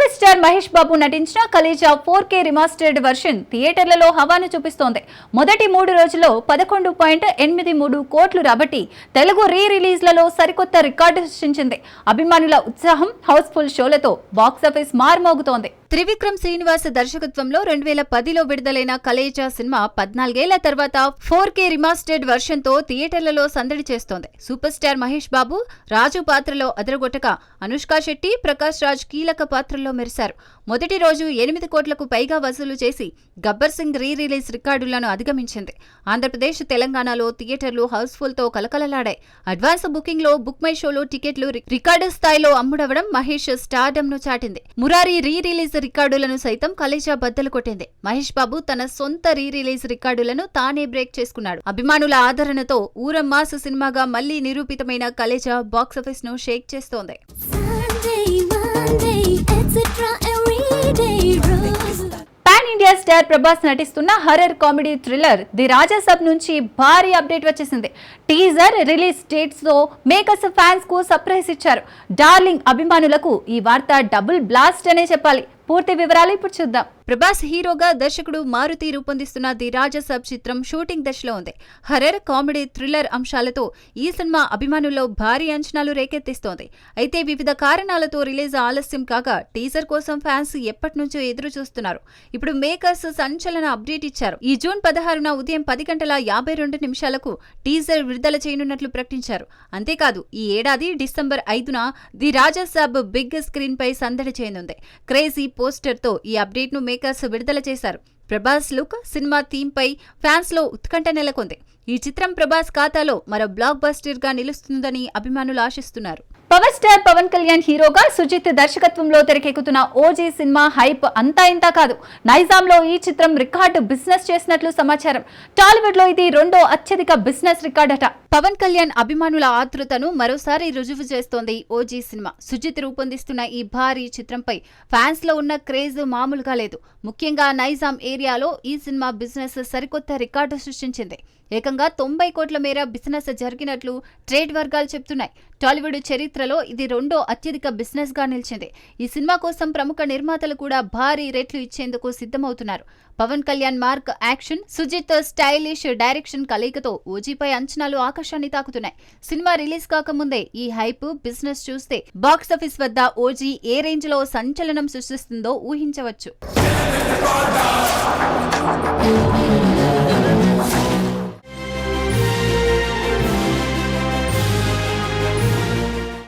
Super star Mahesh బాబు నటించిన కలీజా four కే రిమాస్టర్డ్ version థియేటర్లలో హవాను చూపిస్తోంది. మొదటి మూడు రోజుల్లో పదకొండు పాయింట్ ఎనిమిది మూడు కోట్లు రాబట్టి తెలుగు రీ రిలీజ్లలో సరికొత్త రికార్డు సృష్టించింది. అభిమానుల ఉత్సాహం హౌస్ఫుల్ షోలతో బాక్సాఫీస్ మార్మోగుతోంది. త్రివిక్రమ్ శ్రీనివాస్ దర్శకత్వంలో రెండు వేల పదిలో విడుదలైన కలేజా సినిమా పద్నాలుగేళ్ళ తర్వాత ఫోర్ కే రిమాస్టర్డ్ వర్షన్తో థియేటర్లలో సందడి చేస్తోంది. సూపర్ స్టార్ మహేష్ బాబు రాజు పాత్రలో అదరగొట్టగా అనుష్క శెట్టి ప్రకాష్ రాజ్ కీలక పాత్రల్లో మెరిశారు. మొదటి రోజు ఎనిమిది కోట్లకు పైగా వసూలు చేసి గబ్బర్ సింగ్ రీ రిలీజ్ రికార్డులను అధిగమించింది. ఆంధ్రప్రదేశ్ తెలంగాణలో థియేటర్లు హౌస్ఫుల్తో కలకలలాడాయి. అడ్వాన్స్ బుకింగ్లో బుక్ మై షోలో టికెట్లు రి- రికార్డు స్థాయిలో అమ్ముడవడం మహేష్ స్టార్డమ్ను చాటింది. మురారి రీ రిలీజ్ రికార్డులను సైతం కలేజా బద్దలు కొట్టింది. మహేష్ బాబు తన సొంత రీ రిలీజ్ రికార్డులను తానే బ్రేక్ చేసుకున్నాడు. అభిమానుల ఆదరణతో ఊరం మాస్ సినిమాగా మళ్ళీ నిరూపితమైన కలేజా బాక్సాఫీస్ను షేక్ చేస్తోంది. పాన్ ఇండియా స్టార్ ప్రభాస్ నటిస్తున్న horror comedy thriller the Rajasaab నుంచి భారీ అప్డేట్ వచ్చేసింది. టీజర్ రిలీజ్ డేట్స్తో మేకర్స్ ఫ్యాన్స్కు సర్ప్రైజ్ ఇచ్చారు. డార్లింగ్ అభిమానులకు ఈ వార్త డబుల్ బ్లాస్ట్ అనే చెప్పాలి. పూర్తి వివరాలు ఇప్పుడు చూద్దాం. ప్రభాస్ హీరోగా దర్శకుడు మారుతి రూపొందిస్తున్న ది రాజసబ్ చిత్రం షూటింగ్ దశలో ఉంది. హర్రర్ కామెడీ థ్రిల్లర్ అంశాలతో ఈ సినిమా అభిమానుల్లో భారీ అంచనాలు రేకెత్తిస్తోంది. అయితే వివిధ కారణాలతో రిలీజ్ ఆలస్యం కాగా టీజర్ కోసం ఫ్యాన్స్ ఎప్పటి నుంచో ఎదురు చూస్తున్నారు ఇప్పుడు మేకర్స్ సంచలన అప్డేట్ ఇచ్చారు. ఈ జూన్ పదహారున ఉదయం పది గంటల యాభై రెండు నిమిషాలకు టీజర్ విడుదల చేయనున్నట్లు ప్రకటించారు. అంతేకాదు ఈ ఏడాది డిసెంబర్ ఐదున ది రాజాసాబ్ బిగ్ స్క్రీన్ పై సందడి చేయనుంది. క్రేజీ పోస్టర్తో ఈ అప్డేట్ను మేకర్స్ విడుదల చేశారు. ప్రభాస్ లుక్ సినిమా థీమ్ పై ఫ్యాన్స్లో ఉత్కంఠ నెలకొంది. ఈ చిత్రం ప్రభాస్ ఖాతాలో మరో బ్లాక్ బస్టర్గా నిలుస్తుందని అభిమానులు ఆశిస్తున్నారు. పవర్ స్టార్ పవన్ కళ్యాణ్ హీరోగా సుజిత్ దర్శకత్వంలో తెరకెక్కుతున్న ఓజీ సినిమా హైప్ అంతా ఇంతా కాదు. నైజాంలో ఈ చిత్రం రికార్డు బిజినెస్ చేసినట్లు సమాచారం. టాలీవుడ్లో ఇది రెండో అత్యధిక బిజినెస్ రికార్డ్ అట పవన్ కళ్యాణ్ అభిమానుల ఆతృతను మరోసారి రుజువు చేస్తోంది ఓజీ సినిమా. సుజిత్ రూపొందిస్తున్న ఈ భారీ చిత్రంపై ఫ్యాన్స్లో ఉన్న క్రేజ్ మామూలుగా లేదు. ముఖ్యంగా నైజాం ఏరియాలో ఈ సినిమా బిజినెస్ సరికొత్త రికార్డు సృష్టించింది. ఏకంగా తొంభై కోట్ల మేర బిజినెస్ జరిగినట్లు ట్రేడ్ వర్గాలు చెప్తున్నాయి టాలీవుడ్ చరిత్రలో ఇది రెండో అత్యధిక బిజినెస్గా నిలిచింది. ఈ సినిమా కోసం ప్రముఖ నిర్మాతలు కూడా భారీ రేట్లు ఇచ్చేందుకు సిద్ధమవుతున్నారు. Pawan Kalyan mark action Sujeeth stylish direction కలయికతో ఓజీపై అంచనాలు ఆకాశాన్ని తాకుతున్నాయి. సినిమా రిలీజ్ కాకముందే ఈ హైప్ బిజినెస్ చూస్తే బాక్సాఫీస్ వద్ద ఓజీ ఏ రేంజ్లో సంచలనం సృష్టిస్తుందో ఊహించవచ్చు.